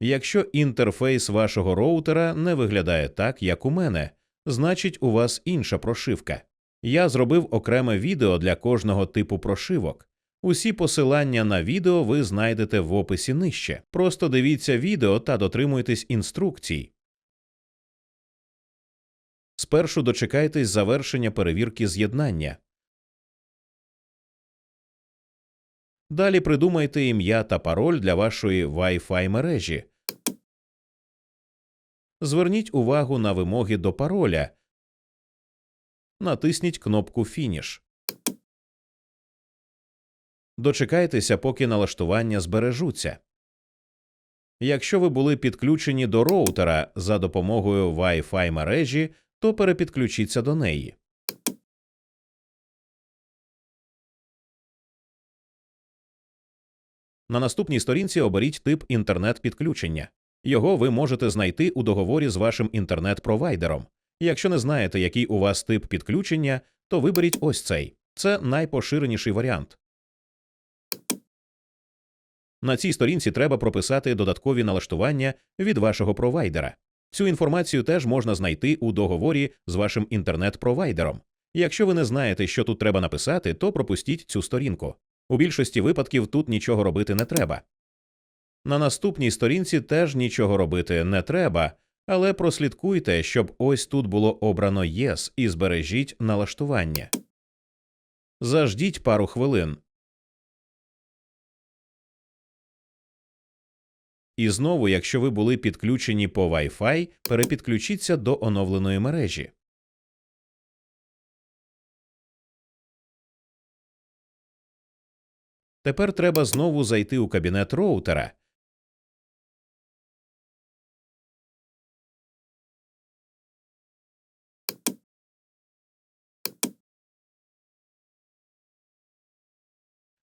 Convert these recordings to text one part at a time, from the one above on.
Якщо інтерфейс вашого роутера не виглядає так, як у мене, значить у вас інша прошивка. Я зробив окреме відео для кожного типу прошивок. Усі посилання на відео ви знайдете в описі нижче. Просто дивіться відео та дотримуйтесь інструкцій. Спершу дочекайтесь завершення перевірки з'єднання. Далі придумайте ім'я та пароль для вашої Wi-Fi мережі. Зверніть увагу на вимоги до пароля. Натисніть кнопку Фініш. Дочекайтеся, поки налаштування збережуться. Якщо ви були підключені до роутера за допомогою Wi-Fi мережі, то перепідключіться до неї. На наступній сторінці оберіть тип інтернет-підключення. Його ви можете знайти у договорі з вашим інтернет-провайдером. Якщо не знаєте, який у вас тип підключення, то виберіть ось цей. Це найпоширеніший варіант. На цій сторінці треба прописати додаткові налаштування від вашого провайдера. Цю інформацію теж можна знайти у договорі з вашим інтернет-провайдером. Якщо ви не знаєте, що тут треба написати, то пропустіть цю сторінку. У більшості випадків тут нічого робити не треба. На наступній сторінці теж нічого робити не треба, але прослідкуйте, щоб ось тут було обрано ЄС і збережіть налаштування. Заждіть пару хвилин. І знову, якщо ви були підключені по Wi-Fi, перепідключіться до оновленої мережі. Тепер треба знову зайти у кабінет роутера.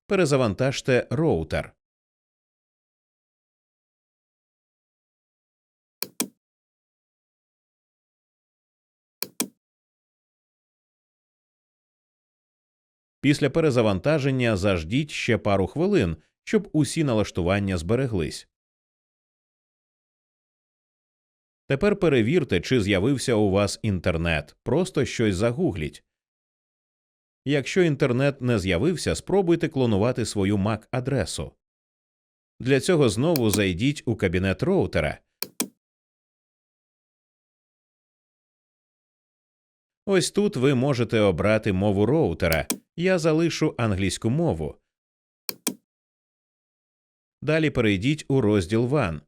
Перезавантажте роутер. Після перезавантаження заждіть ще пару хвилин, щоб усі налаштування збереглись. Тепер перевірте, чи з'явився у вас інтернет. Просто щось загугліть. Якщо інтернет не з'явився, спробуйте клонувати свою MAC-адресу. Для цього знову зайдіть у кабінет роутера. Ось тут ви можете обрати мову роутера. Я залишу англійську мову. Далі перейдіть у розділ WAN.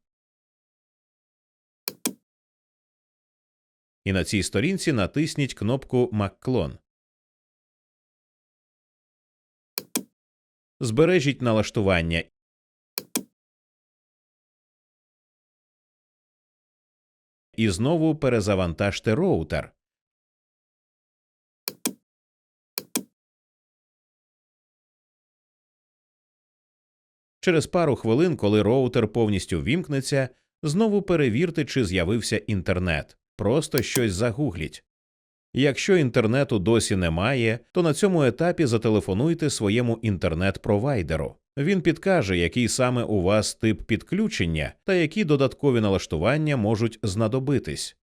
І на цій сторінці натисніть кнопку MacClone. Збережіть налаштування. І знову перезавантажте роутер. Через пару хвилин, коли роутер повністю вімкнеться, знову перевірте, чи з'явився інтернет. Просто щось загугліть. Якщо інтернету досі немає, то на цьому етапі зателефонуйте своєму інтернет-провайдеру. Він підкаже, який саме у вас тип підключення та які додаткові налаштування можуть знадобитись.